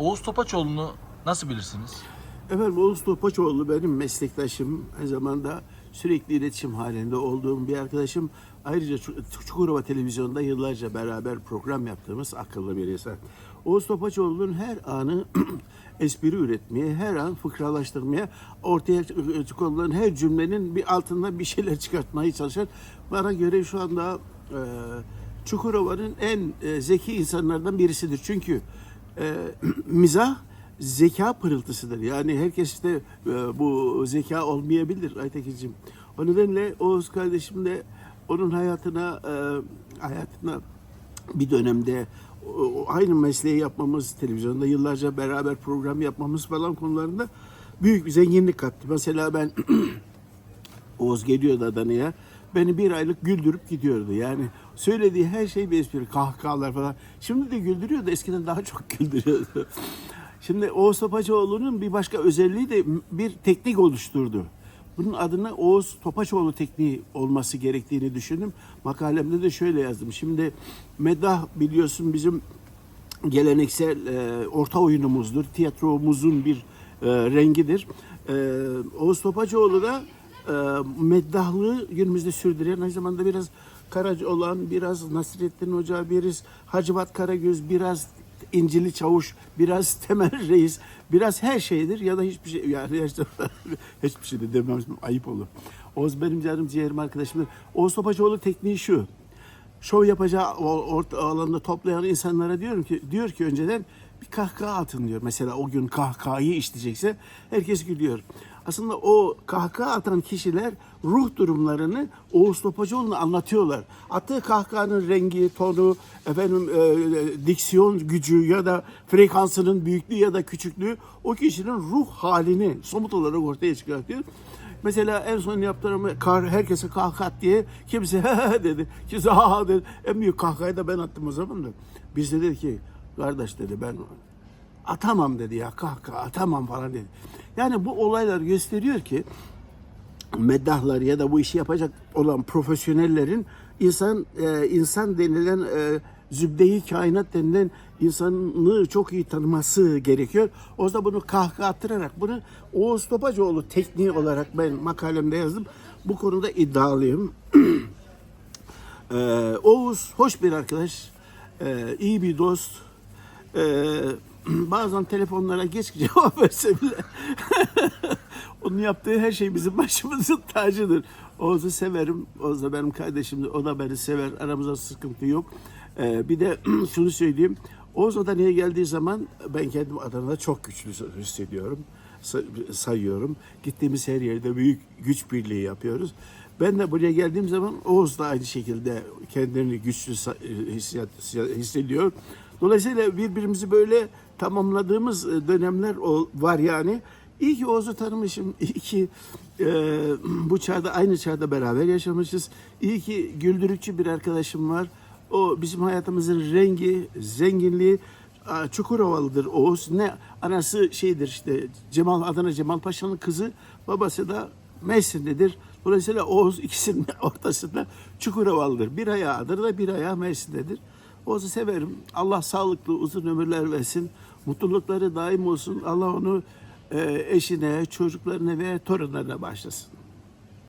Oğuz Topaçoğlu'nu nasıl bilirsiniz? Efendim Oğuz Topaçoğlu benim meslektaşım. Aynı zamanda sürekli iletişim halinde olduğum bir arkadaşım. Ayrıca Çu- Çukurova Televizyonu'nda yıllarca beraber program yaptığımız akıllı bir insan. Oğuz Topaçoğlu'nun her anı espri üretmeye, her an fıkralaştırmaya, ortaya konulan her cümlenin bir altından bir şeyler çıkartmaya çalışan bana göre şu anda e, Çukurova'nın en e, zeki insanlardan birisidir. Çünkü e, mizah zeka pırıltısıdır. Yani herkes de e, bu zeka olmayabilir Aytekin'cim. O nedenle Oğuz kardeşim de onun hayatına e, hayatına bir dönemde o- aynı mesleği yapmamız, televizyonda yıllarca beraber program yapmamız falan konularında büyük bir zenginlik kattı. Mesela ben Oğuz geliyordu Adana'ya. Beni bir aylık güldürüp gidiyordu. Yani söylediği her şey bir espri, kahkahalar falan. Şimdi de güldürüyor da eskiden daha çok güldürüyordu. Şimdi Oğuz Topaçoğlu'nun bir başka özelliği de bir teknik oluşturdu. Bunun adına Oğuz Topaçoğlu tekniği olması gerektiğini düşündüm. Makalemde de şöyle yazdım. Şimdi meddah biliyorsun bizim geleneksel e, orta oyunumuzdur. Tiyatromuzun bir e, rengidir. E, Oğuz Topaçoğlu da e, meddahlığı günümüzde sürdüren aynı zamanda biraz Karaca olan, biraz Nasrettin Hoca, biraz Hacivat Karagöz, biraz İncili Çavuş, biraz Temel Reis, biraz her şeydir ya da hiçbir şey yani işte, hiçbir şey de demem ayıp olur. Oğuz benim canım ciğerim arkadaşımdır. Oğuz Topaçoğlu tekniği şu şov yapacağı orta alanda toplayan insanlara diyorum ki diyor ki önceden bir kahkaha atın diyor. Mesela o gün kahkahayı işleyecekse herkes gülüyor. Aslında o kahkaha atan kişiler ruh durumlarını Oğuz Topacıoğlu'na anlatıyorlar. Attığı kahkahanın rengi, tonu, efendim e, e, diksiyon gücü ya da frekansının büyüklüğü ya da küçüklüğü o kişinin ruh halini somut olarak ortaya çıkartıyor. Mesela en son yaptığım kar herkese kahkaha diye kimse dedi. Kimse ha dedi. En büyük kahkahayı da ben attım o zaman da. Biz de dedi ki kardeş dedi ben atamam dedi ya kahkaha atamam falan dedi. Yani bu olaylar gösteriyor ki meddahlar ya da bu işi yapacak olan profesyonellerin insan e, insan denilen e, zübde-i kainat denilen insanlığı çok iyi tanıması gerekiyor. O yüzden bunu kahkaha attırarak bunu Oğuz Topacıoğlu tekniği olarak ben makalemde yazdım. Bu konuda iddialıyım. Ee, Oğuz hoş bir arkadaş, ee, iyi bir dost. Ee, bazen telefonlara geç cevap verse bile onun yaptığı her şey bizim başımızın tacıdır. Oğuz'u severim. Oğuz da benim kardeşimdir. O da beni sever. Aramızda sıkıntı yok. Ee, bir de şunu söyleyeyim. Oğuz Adana'ya geldiği zaman ben kendim Adana'da çok güçlü hissediyorum. Say- sayıyorum. Gittiğimiz her yerde büyük güç birliği yapıyoruz. Ben de buraya geldiğim zaman Oğuz da aynı şekilde kendini güçlü hissiyat- hissediyor. Dolayısıyla birbirimizi böyle tamamladığımız e, dönemler var yani. İyi ki Oğuz'u tanımışım. İyi ki e, bu çağda aynı çağda beraber yaşamışız. İyi ki güldürücü bir arkadaşım var. O bizim hayatımızın rengi, zenginliği. Çukurovalıdır Oğuz. Ne anası şeydir işte Cemal Adana Cemal Paşa'nın kızı, babası da Mersin'dedir. Dolayısıyla Oğuz ikisinin ortasında Çukurovalıdır. Bir ayağı Adana'da, bir ayağı Mersin'dedir. Oğuz'u severim. Allah sağlıklı uzun ömürler versin. Mutlulukları daim olsun. Allah onu e, eşine, çocuklarına ve torunlarına başlasın.